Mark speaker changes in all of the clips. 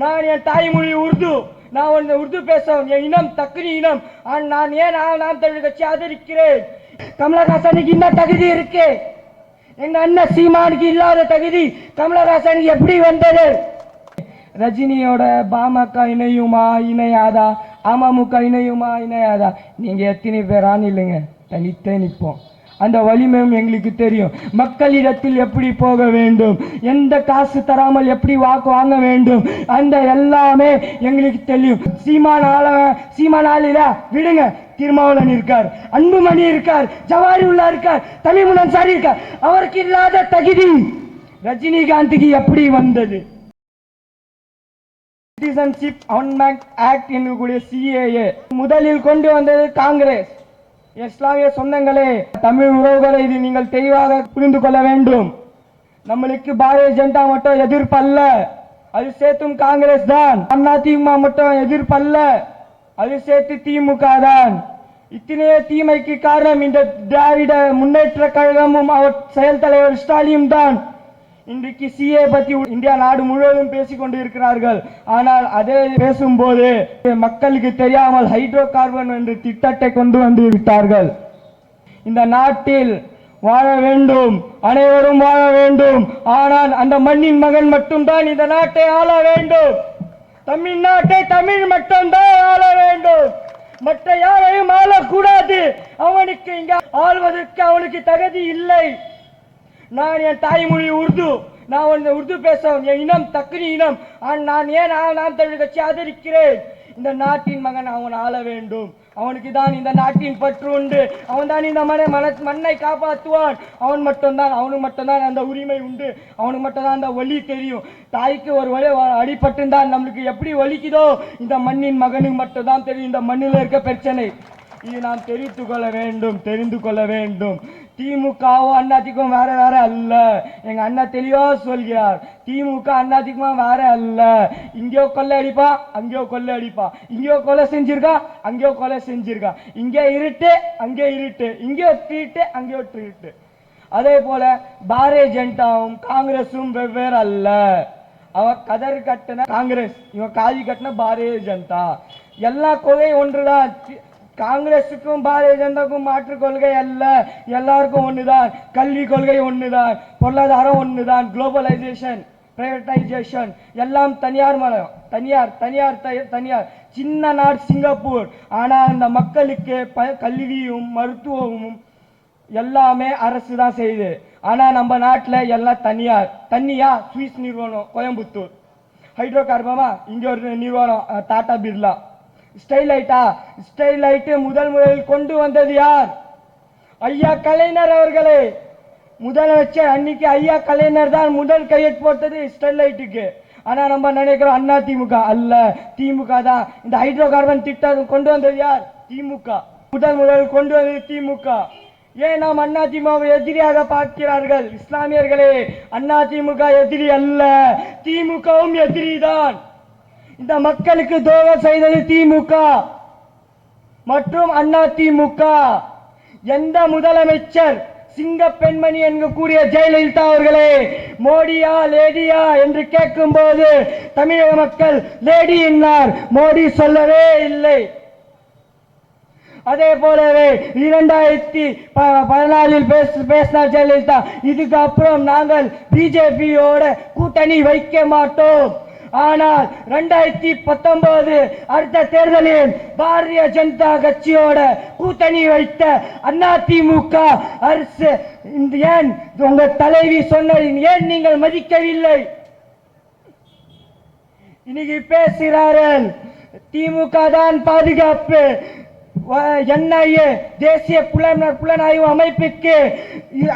Speaker 1: நான் என் தாய்மொழி உருது. நான் உன் உருது பேசுறேன் என் இனம் தக்குனி இனம். ஆனா நான் ஏன் நான் நான் தமிழ் கட்சி ஆதரிக்கிறேன்? கமலஹாசனுக்கு என்ன தகுதி இருக்கு? எங்க அண்ணன் சீமானுக்கு இல்லாத தகுதி கமலஹாசனுக்கு எப்படி வந்தது? ரஜினியோட பாமக இணையுமா இணையாதா? அமமுக இணையுமா இணையாதா? நீங்க எத்தனை பேரான்னு இல்லைங்க. தனித்தே நிற்போம் அந்த வலிமையும் எங்களுக்கு தெரியும். மக்களிடத்தில் எப்படி போக வேண்டும்? எந்த காசு தராமல் எப்படி வாக்கு வாங்க வேண்டும்? அந்த எல்லாமே எங்களுக்கு தெரியும். சீமானால ஆள விடுங்க. திருமாவளன் இருக்கார் அன்புமணி இருக்கார் ஜவாரி உள்ளா இருக்கார் தமிழ்முனன் சாரி இருக்கார். அவருக்கு இல்லாத தகுதி ரஜினிகாந்துக்கு எப்படி வந்தது? சிட்டிசன்ஷிப் அமெண்ட்மெண்ட் ஆக்ட் என்கூடிய சிஏஏ முதலில் கொண்டு வந்தது காங்கிரஸ். இஸ்லாமிய சொந்தங்களே தமிழ் உறவுகளை இது நீங்கள் தெளிவாக புரிந்து கொள்ள வேண்டும். நம்மளுக்கு பாரதிய ஜனதா மட்டும் எதிர்ப்பல்ல. அது சேர்த்தும் காங்கிரஸ் தான். அதிமுக மட்டும் எதிர்ப்பல்ல. அது சேர்த்து திமுக தான். இத்தனைய தீமைக்கு காரணம் இந்த திராவிட முன்னேற்ற கழகமும் அவர் செயல் தலைவர் ஸ்டாலின் தான். இன்றைக்கு சிஏ பத்தி இந்தியா நாடு முழுவதும் பேசிக்கொண்டு இருக்கிறார்கள் ஆனால் அதே பேசும்போது மக்களுக்கு தெரியாமல் ஹைட்ரோ கார்பன் என்ற திட்டத்தை கொண்டு வந்து விட்டார்கள். இந்த நாட்டில் வாழ வேண்டும். அனைவரும் வாழ வேண்டும். ஆனால் அந்த மண்ணின் மகன் மட்டும்தான் இந்த நாட்டை ஆள வேண்டும். தமிழ்நாட்டை தமிழ் மட்டும்தான் ஆள வேண்டும். மற்ற யாரையும் ஆளக்கூடாது. அவனுக்கு இங்க ஆள்வதற்கு அவனுக்கு தகுதி இல்லை. நான் என் தாய்மொழி உருது. நான் உன் உருது பேசுறேன் என் இனம் தக்குனி இனம். நான் ஏன் நாம் நான் தமிழ் கட்சி ஆதரிக்கிறேன்? இந்த நாட்டின் மகன் அவன் ஆள வேண்டும். அவனுக்கு தான் இந்த நாட்டின் பற்று உண்டு. அவன் தான் இந்த மன மன மண்ணை காப்பாற்றுவான். அவன் மட்டும்தான் அவனுக்கு மட்டும்தான் அந்த உரிமை உண்டு. அவனுக்கு மட்டும்தான் அந்த வலி தெரியும். தாய்க்கு ஒரு வழி அடிபட்டுந்தான் நம்மளுக்கு எப்படி வலிக்குதோ? இந்த மண்ணின் மகனுக்கு மட்டும்தான் தெரியும். இந்த மண்ணில் இருக்க பிரச்சனை. நாம் தெரிந்து கொள்ள வேண்டும் தெரிந்து கொள்ள வேண்டும். திமுகவும் அண்ணாதிக்கும் வேற வேற அல்ல. எங்க அண்ணா தெளிவா சொல்கிறார். திமுக அண்ணாதிக்கும் வேற அல்ல. இங்கேயோ கொள்ளை அடிப்பா அங்கேயோ கொள்ளை அடிப்பா. இங்கேயோ கொலை செஞ்சிருக்கா அங்கேயோ கொலை செஞ்சிருக்கா. இங்கே இருட்டு அங்கே இருட்டு. இங்கேயோ ட்ரீட்டு அங்கேயோ ட்ரீட்டு அதே போல பாரதிய ஜனதாவும் காங்கிரஸும் வெவ்வேறு அல்ல. அவன் கதர் கட்டின காங்கிரஸ் இவன் காதி கட்டின பாரதிய ஜனதா. எல்லா கொலையும் ஒன்றுதான். காங்கிரஸுக்கும் பாரதிய ஜனதாக்கும் மாற்று கொள்கை அல்ல. எல்லாருக்கும் ஒண்ணுதான். கல்வி கொள்கை ஒண்ணுதான். பொருளாதாரம் ஒண்ணுதான். குளோபலைசேஷன் பிரைவேட்டைசேஷன் எல்லாம் தனியார் மலம் தனியார் தனியார் த- தனியார். சின்ன நாடு சிங்கப்பூர். ஆனால் அந்த மக்களுக்கு ப கல்வியும் மருத்துவமும் எல்லாமே அரசு தான் செய்யுது. ஆனால் நம்ம நாட்டில் எல்லாம் தனியார். தனியா சுவிஸ் நிறுவனம் கோயம்புத்தூர். ஹைட்ரோ கார்பமா இங்கே ஒரு நிறுவனம் டாடா பிர்லா. ஸ்டைலைட்டா ஸ்டைலைட்டு முதல் முதலில் கொண்டு வந்தது யார்? ஐயா கலைஞர் அவர்களே. முதலமைச்சர் அன்னைக்கு ஐயா கலைஞர் தான் முதல் கையெட் போட்டது ஸ்டெர்லைட்டுக்கு ஆனால் நம்ம நினைக்கிறோம் அண்ணா திமுக அல்ல. திமுக தான் இந்த ஹைட்ரோ கார்பன் திட்டம் கொண்டு வந்தது யார்? திமுக. முதல் முதல் கொண்டு வந்தது திமுக. ஏன் நாம் அண்ணா திமுக எதிரியாக பார்க்கிறார்கள்? இஸ்லாமியர்களே அண்ணா திமுக எதிரி அல்ல. திமுகவும் எதிரி தான் இந்த மக்களுக்கு துரோகம் செய்தது திமுக மற்றும் அண்ணா திமுக. எந்த முதலமைச்சர் சிங்க பெண்மணி என்று கூறிய ஜெயலலிதா அவர்களே மோடியா லேடியா என்று கேட்கும் போது தமிழக மக்கள் லேடி என்னார்? மோடி சொல்லவே இல்லை. அதே போலவே இரண்டாயிரத்தி ப- பதினாலில் பேசினார் ஜெயலலிதா. இதுக்கு அப்புறம் நாங்கள் பிஜேபியோட கூட்டணி வைக்க மாட்டோம். ஆனால் ரெண்டாயிரத்தி பத்தொன்பது அடுத்த தேர்தலில் பாரதிய ஜனதா கட்சியோட கூட்டணி வைத்த அதிமுக அரசு. ஏன் உங்க தலைவி சொன்னதை ஏன் நீங்கள் மதிக்கவில்லை? இன்னைக்கு பேசுகிறார்கள். திமுக தான் பாதுகாப்பு. என்ஐஏ தேசிய புலனர் புலனாய்வு அமைப்புக்கு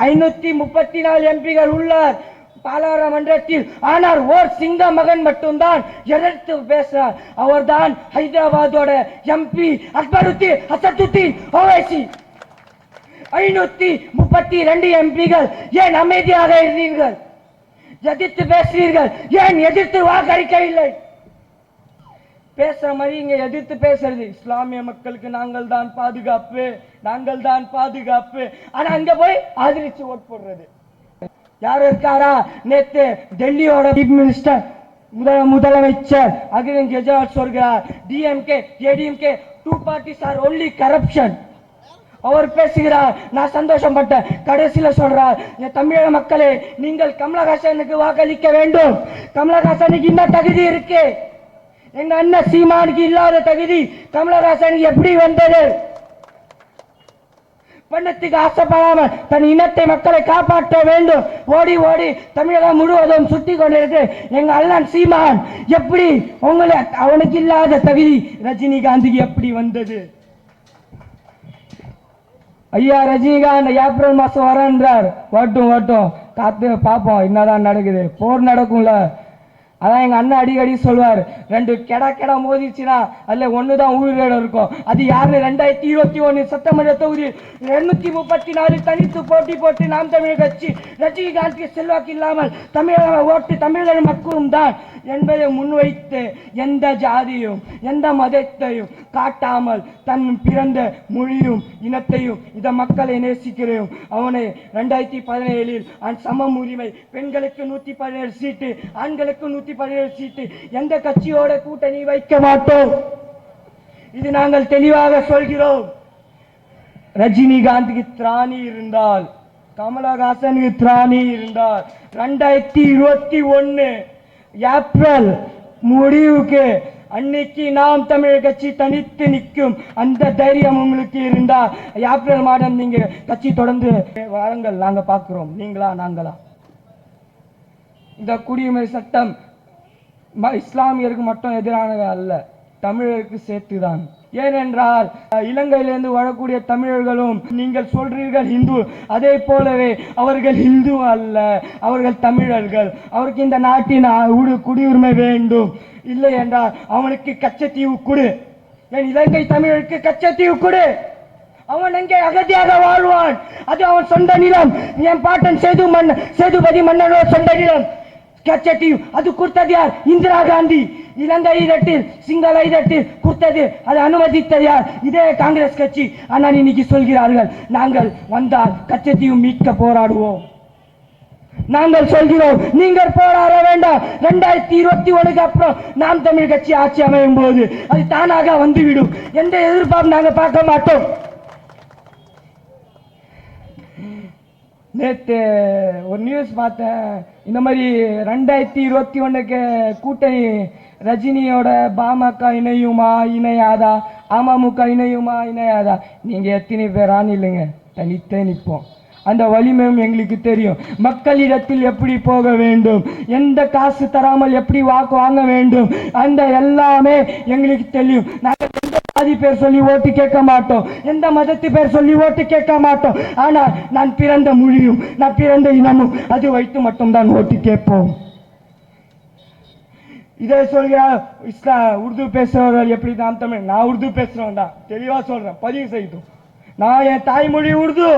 Speaker 1: ஐநூத்தி முப்பத்தி நாலு எம்பிகள் உள்ளார். பாராளுமன்றத்தில் ஆனால் ஓர் சிங்க மகன் மட்டும்தான். எதிர்த்து பேசுறார் அவர்தான் ஹைதராபாத்தோட எம்பி அக்பருத்தீன் அசத்துத்தீன் ஓவைசி. ஐநூத்தி முப்பத்தி ரெண்டு எம்பிகள் ஏன் அமைதியாக இருந்தீர்கள்? எதிர்த்து பேசுறீர்கள் ஏன் எதிர்த்து வாக்களிக்கவில்லை? பேசுற மாதிரி இங்க எதிர்த்து பேசுறது. இஸ்லாமிய மக்களுக்கு நாங்கள் தான் பாதுகாப்பு நாங்கள் தான் பாதுகாப்பு. ஆனா அங்க போய் ஆதரிச்சு ஓட் போடுறது. யார் இருக்காரா? நேத்து டெல்லியோட சீஃப் மினிஸ்டர் முதல முதலமைச்சர் அகிலன் கெஜ்ரிவால் சொல்கிறார் DMK ADMK two parties are only corruption அவர் பேசுகிறார் நான் சந்தோஷப்பட்டேன். கடைசியில சொல்றார் என் தமிழக மக்களே நீங்கள் கமலஹாசனுக்கு வாக்களிக்க வேண்டும். கமலஹாசனுக்கு என்ன தகுதி இருக்கு. எங்க அண்ணன் சீமானுக்கு இல்லாத தகுதி கமலஹாசனுக்கு எப்படி வந்தது? பணத்துக்கு ஆசைப்படாமல் தன் இனத்தை மக்களை காப்பாற்ற வேண்டும். ஓடி ஓடி தமிழகம் முழுவதும் சுற்றி கொண்டிருக்கு. எங்க அண்ணன் சீமான் எப்படி உங்களை அவனுக்கு இல்லாத தகுதி ரஜினிகாந்துக்கு எப்படி வந்தது? ஐயா ரஜினிகாந்த் ஏப்ரல் மாசம் வரேன்றார். வரட்டும் வரட்டும் காத்து பார்ப்போம் என்னதான் நடக்குது. போர் நடக்கும்ல. அதான் எங்க அண்ணன் அடிக்கடி சொல்வார் ரெண்டு கெடா கெடா மோதிச்சுன்னா அதுல ஒண்ணுதான் உயிரோட இருக்கும். அது யாருன்னு ரெண்டாயிரத்தி இருபத்தி ஒண்ணு சட்டமன்ற தொகுதி இருநூத்தி முப்பத்தி நாலு தனித்து போட்டி போட்டு நாம் தமிழர் கட்சி ரஜினிகாந்த்க்கு செல்வாக்கு இல்லாமல் தமிழக ஓட்டு தமிழர்கள் மக்களும் தான் என்பதை முன்வைத்து எந்த ஜாதியும் எந்த மதத்தையும் காட்டாமல் தன் பிறந்த மொழியும் இனத்தையும் இந்த மக்களை நேசிக்கிறோம் அவனை ரெண்டாயிரத்தி பதினேழில் அவன் சம உரிமை பெண்களுக்கு நூத்தி பதினேழு சீட்டு ஆண்களுக்கு நூத்தி பதினேழு சீட்டு எந்த கட்சியோட கூட்டணி வைக்க மாட்டோம். இது நாங்கள் தெளிவாக சொல்கிறோம். ரஜினிகாந்துக்கு திராணி இருந்தால் கமலஹாசனுக்கு திராணி இருந்தால் ரெண்டாயிரத்தி இருபத்தி ஒன்னு ஏப்ரல் முடிவுக்கு அன்னைக்கு நாம் தமிழ் கட்சி தனித்து நிற்கும் அந்த தைரியம் உங்களுக்கு இருந்தா ஏப்ரல் மாதம் நீங்க கட்சி தொடர்ந்து வாருங்கள். நாங்க பார்க்கிறோம். நீங்களா நாங்களா? இந்த குடியுரிமை சட்டம் இஸ்லாமியருக்கு மட்டும் எதிரானது அல்ல தமிழருக்கு சேர்த்துதான். ஏனென்றால் இலங்கையிலிருந்து வரக்கூடிய தமிழர்களும் நீங்கள் சொல்றீர்கள் இந்து அதே போலவே அவர்கள் இந்து அல்ல அவர்கள் தமிழர்கள். அவருக்கு இந்த நாட்டின் குடியுரிமை வேண்டும். இல்லை என்றால் அவனுக்கு கச்சத்தீவு கொடு. என் இலங்கை தமிழருக்கு கச்சத்தீவு கொடு. அவன் எங்கே அகதியாக வாழ்வான். அது அவன் சொந்த நிலம். என் பாட்டன் சேது மன்ன சேதுபதி மன்னனோட சொந்த நிலம். கச்சட்டியும் அது கொடுத்தது யார்? இந்திரா காந்தி. இலங்கை இதட்டில் சிங்கள இதட்டில் கொடுத்தது அதை அனுமதித்தது யார்? இதே காங்கிரஸ் கட்சி. ஆனால் இன்னைக்கு சொல்கிறார்கள் நாங்கள் வந்தால் கச்சத்தையும் மீட்க போராடுவோம். நாங்கள் சொல்கிறோம் நீங்கள் போராட வேண்டாம். ரெண்டாயிரத்தி இருபத்தி ஒண்ணுக்கு அப்புறம் நாம் தமிழ் கட்சி ஆட்சி அமையும் போது அது தானாக வந்துவிடும். எந்த எதிர்பார்ப்பு நாங்கள் பார்க்க மாட்டோம். நேற்று ஒரு நியூஸ் பார்த்தேன். இந்த மாதிரி ரெண்டாயிரத்தி இருபத்தி ஒண்ணுக்கு கூட்டணி ரஜினியோட பாமக இணையுமா இணையாதா? அமமுக இணையுமா இணையாதா? நீங்க எத்தனை பேரான்னு இல்லைங்க தனித்தே நிற்போம். அந்த வலிமையும் எங்களுக்கு தெரியும். மக்களிடத்தில் எப்படி போக வேண்டும்? எந்த காசு தராமல் எப்படி வாக்கு வாங்க வேண்டும்? அந்த எல்லாமே எங்களுக்கு தெரியும். நாங்கள் எந்த பேர் சொல்லி ஓட்டு கேட்க மாட்டோம். எந்த மதத்து பேர் சொல்லி ஓட்டு கேட்க மாட்டோம். ஆனால் நான் பிறந்த மொழியும் நான் பிறந்த இனமும் அது வைத்து மட்டும்தான் ஓட்டு கேட்போம். இதை சொல்கிறார் இஸ்லா உருது பேசுறவர்கள் எப்படி நாம் தமிழ்? நான் உருது பேசுறவன் தான் தெளிவா சொல்றேன் பதிவு செய்தும் நான் என் தாய்மொழி உருது.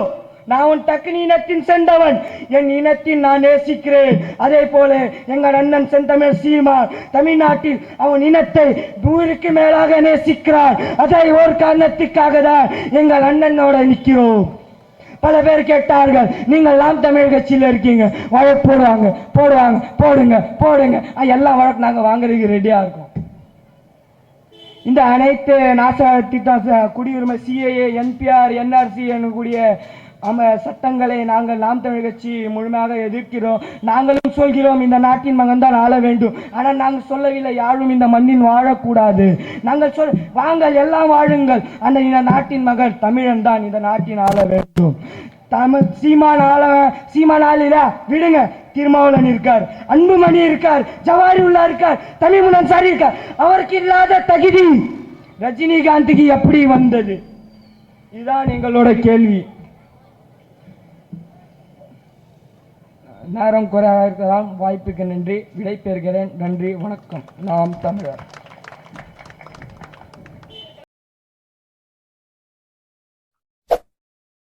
Speaker 1: நான் உன் டக்குனு இனத்தின் சென்றவன். என் இனத்தின் நான் நேசிக்கிறேன். அதே போல எங்கள் அண்ணன் செந்தமிழ் சீமா தமிழ்நாட்டில் அவன் இனத்தை நூறுக்கு மேலாக நேசிக்கிறான் அதை ஒரு காரணத்துக்காக தான் எங்கள் அண்ணனோட நிற்கிறோம். பல பேர் கேட்டார்கள் நீங்கள் நாம் தமிழ் கட்சியில் இருக்கீங்க. வழக்கு போடுவாங்க போடுவாங்க போடுங்க போடுங்க. எல்லா வழக்கு நாங்கள் வாங்குறதுக்கு ரெடியா இருக்கோம். இந்த அனைத்து நாச திட்டம் குடியுரிமை சிஏஏ என்பிஆர் என்ஆர்சி எனக்கூடிய ஆம சட்டங்களை நாங்கள் நாம் தமிழ் கட்சி முழுமையாக எதிர்க்கிறோம். நாங்களும் சொல்கிறோம் இந்த நாட்டின் மகன் தான் ஆள வேண்டும். ஆனால் நாங்கள் சொல்லவில்லை யாரும் இந்த மண்ணின் வாழக்கூடாது. நாங்கள் சொல் வாங்கள் எல்லாம் வாழுங்கள். அந்த இந்த நாட்டின் மகன் தமிழன் தான் இந்த நாட்டின் ஆள வேண்டும். தமிழ் சீமான் ஆள சீமான் ஆளில விடுங்க. திருமாவளவன் இருக்கார் அன்புமணி இருக்கார் ஜவாரி உள்ளா இருக்கார் தமிழ்முனன் சாரி இருக்கார். அவருக்கு இல்லாத தகுதி ரஜினிகாந்துக்கு எப்படி வந்தது? இதுதான் எங்களோட கேள்வி. நேரம் குறைவாக இருக்கலாம். வாய்ப்புக்கு நன்றி. விடை பெறுகிறேன் நன்றி. வணக்கம். நாம் தமிழர்.